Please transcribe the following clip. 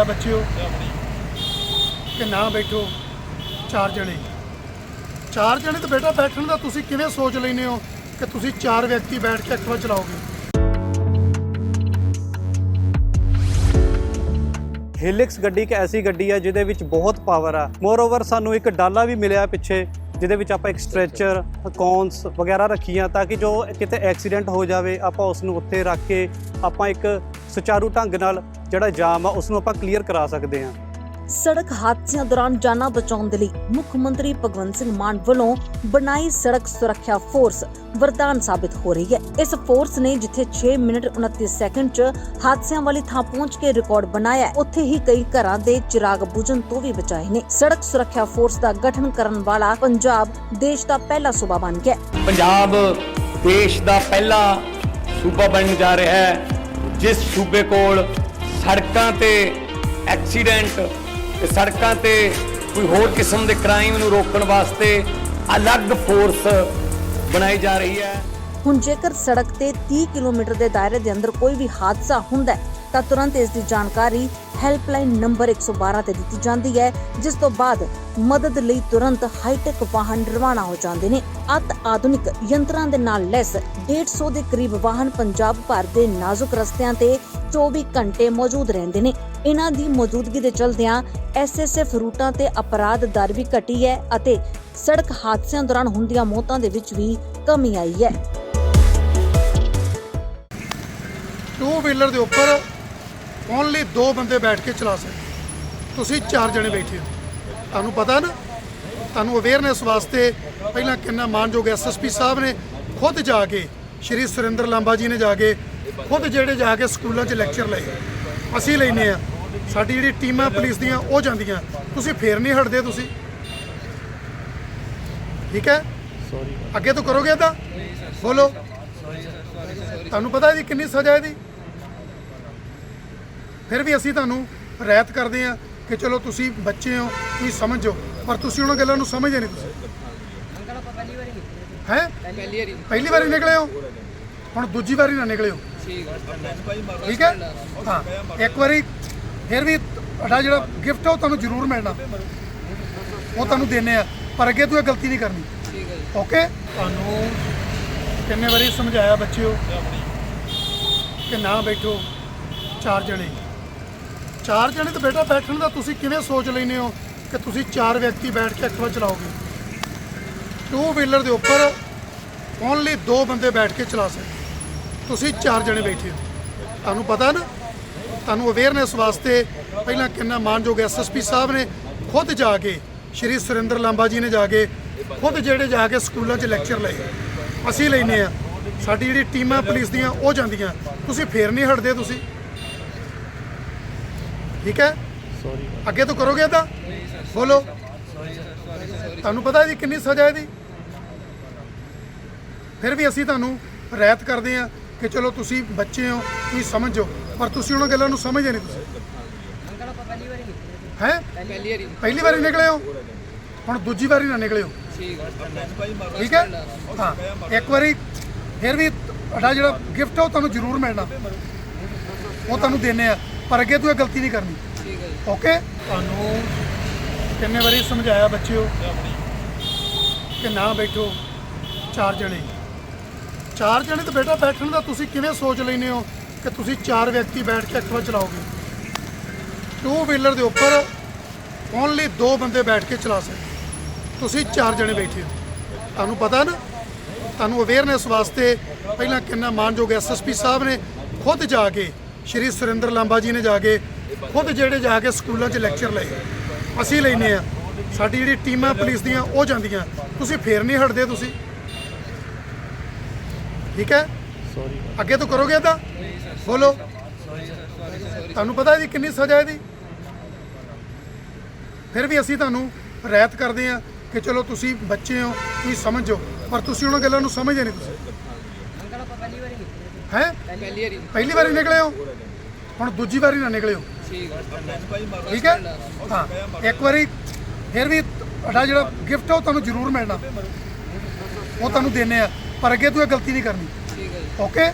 ਸਮਝਾਇਆ ਬੱਚਿਓ? ਕਿ ਨਾ ਬੈਠੋ, ਚਾਰ ਜਣੇ। ਚਾਰ ਜਣੇ ਤਾਂ ਬੇਟਾ ਬੈਠਣ ਦਾ ਤੁਸੀਂ ਕਿਵੇਂ ਸੋਚ ਲੈਨੇ ਹੋ ਕਿ ਤੁਸੀਂ ਚਾਰ ਵਿਅਕਤੀ ਬੈਠ ਕੇ ਐਕਟਿਵਾ ਚਲਾਓਗੇ? ਹਿਲਿਕਸ ਗੱਡੀ ਇੱਕ ਐਸੀ ਗੱਡੀ ਹੈ ਜਿਹਦੇ ਵਿੱਚ ਬਹੁਤ ਪਾਵਰ ਆ। ਮੋਰ ਓਵਰ ਸਾਨੂੰ ਇੱਕ ਡਾਲਾ ਵੀ ਮਿਲਿਆ ਪਿੱਛੇ, ਜਿਹਦੇ ਵਿੱਚ ਆਪਾਂ ਇੱਕ ਸਟ੍ਰੈਚਰ ਕੌਨਸ ਵਗੈਰਾ ਰੱਖੀਆਂ ਤਾਂ ਕਿ ਜੋ ਕਿਤੇ ਐਕਸੀਡੈਂਟ ਹੋ ਜਾਵੇ, ਆਪਾਂ ਉਸ ਨੂੰ ਉੱਥੇ ਰੱਖ ਕੇ ਆਪਾਂ ਇੱਕ ਸੁਚਾਰੂ ਢੰਗ ਨਾਲ ਜਿਹੜਾ ਜਾਮ ਆ ਉਸ ਨੂੰ ਆਪਾਂ ਕਲੀਅਰ ਕਰਾ ਸਕਦੇ ਹਾਂ। ਸੜਕ ਹਾਦਸਿਆਂ ਦੌਰਾਨ ਜਾਨਾਂ ਬਚਾਉਣ ਦੇ ਲਈ ਮੁੱਖ ਮੰਤਰੀ ਭਗਵੰਤ ਸਿੰਘ ਮਾਨ ਵੱਲੋਂ ਬਣਾਈ ਸੜਕ ਸੁਰੱਖਿਆ ਫੋਰਸ ਵਰਦਾਨ ਸਾਬਿਤ ਹੋ ਰਹੀ ਹੈ। ਇਸ ਫੋਰਸ ਨੇ ਜਿੱਥੇ 6 ਮਿੰਟ 29 ਸੈਕਿੰਡ 'ਚ ਹਾਦਸਿਆਂ ਵਾਲੀ ਥਾਂ ਪਹੁੰਚ ਕੇ ਰਿਕਾਰਡ ਬਣਾਇਆ ਹੈ, ਉੱਥੇ ਹੀ ਕਈ ਘਰਾਂ ਦੇ ਚਿਰਾਗ ਬੁਝਣ ਤੋਂ ਵੀ ਬਚਾਏ ਨੇ। ਸੜਕ ਸੁਰੱਖਿਆ ਫੋਰਸ ਦਾ ਗਠਨ ਕਰਨ ਵਾਲਾ ਪੰਜਾਬ ਦੇਸ਼ ਦਾ ਪਹਿਲਾ ਸੂਬਾ ਬਣ ਗਿਆ। ਪੰਜਾਬ ਦੇਸ਼ ਦਾ ਪਹਿਲਾ ਸੂਬਾ ਬਣਨ ਜਾ ਰਿਹਾ ਹੈ। ਜਿਸ ਸੂਬੇ ਕੋਲ ਸੜਕਾਂ ਤੇ ਐਕਸੀਡੈਂਟ ਤੇ ਸੜਕਾਂ ਤੇ ਕੋਈ ਹੋਰ ਕਿਸਮ ਦੇ ਕ੍ਰਾਈਮ ਨੂੰ ਰੋਕਣ ਵਾਸਤੇ ਅਲੱਗ ਫੋਰਸ ਬਣਾਈ ਜਾ ਰਹੀ ਹੈ। ਹੁਣ ਜੇਕਰ ਸੜਕ ਤੇ 30 ਕਿਲੋਮੀਟਰ ਦੇ ਦਾਇਰੇ ਦੇ ਅੰਦਰ ਕੋਈ ਵੀ ਹਾਦਸਾ ਹੁੰਦਾ ਹੈ ਤਾਂ ਤੁਰੰਤ ਇਸ ਦੀ ਜਾਣਕਾਰੀ ਹੈਲਪਲਾਈਨ ਨੰਬਰ 112 ਤੇ ਦਿੱਤੀ ਜਾਂਦੀ ਹੈ, ਜਿਸ ਤੋਂ ਬਾਅਦ ਮਦਦ ਲਈ ਤੁਰੰਤ ਹਾਈਟੈਕ ਵਾਹਨ ਰਵਾਨਾ ਹੋ ਜਾਂਦੇ ਨੇ। ਅਤ ਆਧੁਨਿਕ ਯੰਤਰਾਂ ਦੇ ਨਾਲ ਲੈਸ 150 ਦੇ ਕਰੀਬ ਵਾਹਨ ਪੰਜਾਬ ਭਰ ਦੇ ਨਾਜ਼ੁਕ ਰਸਤਿਆਂ ਤੇ 24 ਘੰਟੇ ਮੌਜੂਦ ਰਹਿੰਦੇ ਨੇ। ਇਹਨਾਂ ਦੀ ਮੌਜੂਦਗੀ ਦੇ ਚਲਦਿਆਂ ਐਸਐਸਐਫ ਰੂਟਾਂ ਤੇ ਅਪਰਾਧ ਦਰ ਵੀ ਘਟੀ ਹੈ ਅਤੇ ਸੜਕ ਹਾਦਸਿਆਂ ਦੌਰਾਨ ਹੁੰਦੀਆਂ ਮੌਤਾਂ ਦੇ ਵਿੱਚ ਵੀ ਕਮੀ ਆਈ ਹੈ। ਟੂ ਵੀਲਰ ਦੇ ਉੱਪਰ ਓਨਲੀ ਦੋ ਬੰਦੇ ਬੈਠ ਕੇ ਚਲਾ ਸਕਦੇ। ਤੁਸੀਂ ਚਾਰ ਜਣੇ ਬੈਠੇ ਹੋ। ਤੁਹਾਨੂੰ ਪਤਾ ਨਾ, ਤੁਹਾਨੂੰ ਅਵੇਅਰਨੈਸ ਵਾਸਤੇ ਪਹਿਲਾਂ ਕਿੰਨਾ ਮਾਨਯੋਗ ਐਸਐਸਪੀ ਸਾਹਿਬ ਨੇ ਖੁਦ ਜਾ ਕੇ, ਸ਼੍ਰੀ ਸੁਰਿੰਦਰ ਲਾਂਬਾ ਜੀ ਨੇ ਜਾ ਕੇ, ਖੁਦ ਜਿਹੜੇ ਜਾ ਕੇ ਸਕੂਲਾਂ 'ਚ ਲੈਕਚਰ ਲਏ। ਅਸੀਂ ਲੈਨੇ ਆ ਸਾਡੀ ਜਿਹੜੀ ਟੀਮਾਂ ਪੁਲਿਸ ਦੀਆਂ, ਉਹ ਜਾਂਦੀਆਂ। ਤੁਸੀਂ ਫੇਰ ਨਹੀਂ ਹਟਦੇ ਤੁਸੀਂ। ਠੀਕ ਹੈ? ਸੌਰੀ ਅੱਗੇ ਤੋਂ ਕਰੋਗੇ ਤਾਂ ਬੋਲੋ। ਤੁਹਾਨੂੰ ਪਤਾ ਇਹਦੀ ਕਿੰਨੀ ਸਜ਼ਾ ਇਹਦੀ? ਫਿਰ ਵੀ ਅਸੀਂ ਤੁਹਾਨੂੰ ਰਿਆਇਤ ਕਰਦੇ ਆ ਕਿ ਚਲੋ ਤੁਸੀਂ ਬੱਚੇ ਹੋ, ਤੁਸੀਂ ਸਮਝੋ, ਪਰ ਤੁਸੀਂ ਉਹਨਾਂ ਗੱਲਾਂ ਨੂੰ ਸਮਝਦੇ ਨਹੀਂ ਤੁਸੀਂ। ਹੈ? ਪਹਿਲੀ ਵਾਰੀ ਨਿਕਲੇ ਹੋ? ਹੁਣ ਦੂਜੀ ਵਾਰੀ ਨਾ ਨਿਕਲਿਓ ਠੀਕ ਹੈ? ਹਾਂ, ਇੱਕ ਵਾਰੀ ਫਿਰ ਵੀ ਤੁਹਾਡਾ ਜਿਹੜਾ ਗਿਫਟ ਹੈ ਉਹ ਤੁਹਾਨੂੰ ਜ਼ਰੂਰ ਮਿਲਣਾ। ਉਹ ਤੁਹਾਨੂੰ ਦੇਣੇ ਆ, ਪਰ ਅੱਗੇ ਤੂੰ ਇਹ ਗਲਤੀ ਨਹੀਂ ਕਰਨੀ। ਓਕੇ? ਤੁਹਾਨੂੰ ਕਿੰਨੇ ਵਾਰੀ ਸਮਝਾਇਆ ਬੱਚਿਓ? ਕਿ ਨਾ ਬੈਠੋ, ਚਾਰ ਜਣੇ। ਚਾਰ ਜਣੇ ਤਾਂ ਬੇਟਾ ਬੈਠਣ ਦਾ ਤੁਸੀਂ ਕਿਵੇਂ ਸੋਚ ਲੈਨੇ ਹੋ ਕਿ ਤੁਸੀਂ ਚਾਰ ਵਿਅਕਤੀ ਬੈਠ ਕੇ ਐਕਟਿਵਾ ਚਲਾਓਗੇ? ਟੂ ਵੀਲਰ ਦੇ ਉੱਪਰ ਓਨਲੀ ਦੋ ਬੰਦੇ ਬੈਠ ਕੇ ਚਲਾ ਸਕਦੇ। ਤੁਸੀਂ ਚਾਰ ਜਣੇ ਬੈਠੇ ਹੋ। ਤੁਹਾਨੂੰ ਪਤਾ ਨਾ, ਤੁਹਾਨੂੰ ਅਵੇਅਰਨੈਸ ਵਾਸਤੇ ਪਹਿਲਾਂ ਕਿੰਨਾ ਮਾਨਯੋਗ ਐਸਐਸਪੀ ਸਾਹਿਬ ਨੇ ਖੁਦ ਜਾ ਕੇ, ਸ਼੍ਰੀ ਸੁਰਿੰਦਰ ਲਾਂਬਾ ਜੀ ਨੇ ਜਾ ਕੇ, ਖੁਦ ਜਿਹੜੇ ਜਾ ਕੇ ਸਕੂਲਾਂ 'ਚ ਲੈਕਚਰ ਲਏ। ਅਸੀਂ ਲੈਨੇ ਆ ਸਾਡੀ ਜਿਹੜੀ ਟੀਮਾਂ ਪੁਲਿਸ ਦੀਆਂ ਉਹ ਜਾਂਦੀਆਂ। ਤੁਸੀਂ ਫੇਰ ਨਹੀਂ ਹਟਦੇ ਤੁਸੀਂ। ਠੀਕ ਹੈ? ਸੌਰੀ ਅੱਗੇ ਤੋਂ ਕਰੋਗੇ ਤਾਂ ਬੋਲੋ। ਤੁਹਾਨੂੰ ਪਤਾ ਇਹਦੀ ਕਿੰਨੀ ਸਜ਼ਾ ਇਹਦੀ? ਫਿਰ ਵੀ ਅਸੀਂ ਤੁਹਾਨੂੰ ਰਿਆਇਤ ਕਰਦੇ ਆ ਕਿ ਚਲੋ ਤੁਸੀਂ ਬੱਚੇ ਹੋ ਤੁਸੀਂ ਸਮਝੋ ਪਰ ਤੁਸੀਂ ਉਹਨਾਂ ਗੱਲਾਂ ਨੂੰ ਸਮਝਦੇ ਨਹੀਂ ਤੁਸੀਂ। ਹੈ? ਪਹਿਲੀ ਵਾਰੀ ਨਿਕਲੇ ਹੋ? ਹੁਣ ਦੂਜੀ ਵਾਰੀ ਨਾ ਨਿਕਲਿਓ ਠੀਕ ਹੈ? ਹਾਂ ਇੱਕ ਵਾਰੀ ਫਿਰ ਵੀ ਤੁਹਾਡਾ ਜਿਹੜਾ ਗਿਫਟ ਹੈ ਉਹ ਤੁਹਾਨੂੰ ਜ਼ਰੂਰ ਮਿਲਣਾ। ਉਹ ਤੁਹਾਨੂੰ ਦੇਣੇ ਆ। ਪਰ ਅੱਗੇ ਤੂੰ ਇਹ ਗਲਤੀ ਨਹੀਂ ਕਰਨੀ। ਓਕੇ ਤੁਹਾਨੂੰ ਕਿੰਨੇ ਵਾਰੀ ਸਮਝਾਇਆ ਬੱਚਿਓ ਕਿ ਨਾ ਬੈਠੋ ਚਾਰ ਜਣੇ। ਚਾਰ ਜਣੇ ਤਾਂ ਬੇਟਾ ਬੈਠਣ ਦਾ ਤੁਸੀਂ ਕਿਵੇਂ ਸੋਚ ਲੈਨੇ ਹੋ ਕਿ ਤੁਸੀਂ ਚਾਰ ਵਿਅਕਤੀ ਬੈਠ ਕੇ ਐਕਟਿਵਾ ਚਲਾਓਗੇ? ਟੂ ਵੀਲਰ ਦੇ ਉੱਪਰ ਓਨਲੀ ਦੋ ਬੰਦੇ ਬੈਠ ਕੇ ਚਲਾ ਸਕਦੇ। ਤੁਸੀਂ ਚਾਰ ਜਣੇ ਬੈਠੇ ਹੋ। ਤੁਹਾਨੂੰ ਪਤਾ ਨਾ ਤੁਹਾਨੂੰ ਅਵੇਅਰਨੈਸ ਵਾਸਤੇ ਪਹਿਲਾਂ ਕਿੰਨਾ ਮਾਨਯੋਗ ਐਸਐਸਪੀ ਸਾਹਿਬ ਨੇ ਖੁਦ ਜਾ ਕੇ ਸ਼੍ਰੀ ਸੁਰਿੰਦਰ ਲਾਂਬਾ ਜੀ ਨੇ ਜਾ ਕੇ ਖੁਦ ਜਿਹੜੇ ਜਾ ਕੇ ਸਕੂਲਾਂ 'ਚ ਲੈਕਚਰ ਲਏ। ਅਸੀਂ ਲੈਨੇ ਆ ਸਾਡੀ ਜਿਹੜੀ ਟੀਮਾਂ ਪੁਲਿਸ ਦੀਆਂ ਉਹ ਜਾਂਦੀਆਂ। ਤੁਸੀਂ ਫੇਰ ਨਹੀਂ ਹਟਦੇ ਤੁਸੀਂ। ਠੀਕ ਹੈ? ਸੌਰੀ ਅੱਗੇ ਤੋਂ ਕਰੋਗੇ ਤਾਂ? ਬੋਲੋ। ਤੁਹਾਨੂੰ ਪਤਾ ਇਹਦੀ ਕਿੰਨੀ ਸਜ਼ਾ ਇਹਦੀ? ਫਿਰ ਵੀ ਅਸੀਂ ਤੁਹਾਨੂੰ ਰਿਆਇਤ ਕਰਦੇ ਆ ਕਿ ਚਲੋ ਤੁਸੀਂ ਬੱਚੇ ਹੋ ਤੁਸੀਂ ਸਮਝੋ। ਪਰ ਤੁਸੀਂ ਉਹਨਾਂ ਗੱਲਾਂ ਨੂੰ ਸਮਝਦੇ ਨਹੀਂ ਤੁਸੀਂ। ਹੈ? ਪਹਿਲੀ ਵਾਰੀ ਨਿਕਲੇ। ਹੋ? ਹੁਣ ਦੂਜੀ ਵਾਰੀ ਨਾ ਨਿਕਲਿਓ ਠੀਕ ਹੈ। ਹਾਂ? ਇੱਕ ਵਾਰੀ ਫਿਰ ਵੀ ਤੁਹਾਡਾ ਜਿਹੜਾ ਗਿਫਟ ਹੈ ਉਹ ਤੁਹਾਨੂੰ ਜ਼ਰੂਰ ਮਿਲਣਾ। ਉਹ ਤੁਹਾਨੂੰ ਦੇਣੇ ਆ। ਪਰ ਅੱਗੇ ਤੂੰ ਇਹ ਗਲਤੀ ਨਹੀਂ ਕਰਨੀ। ਓਕੇ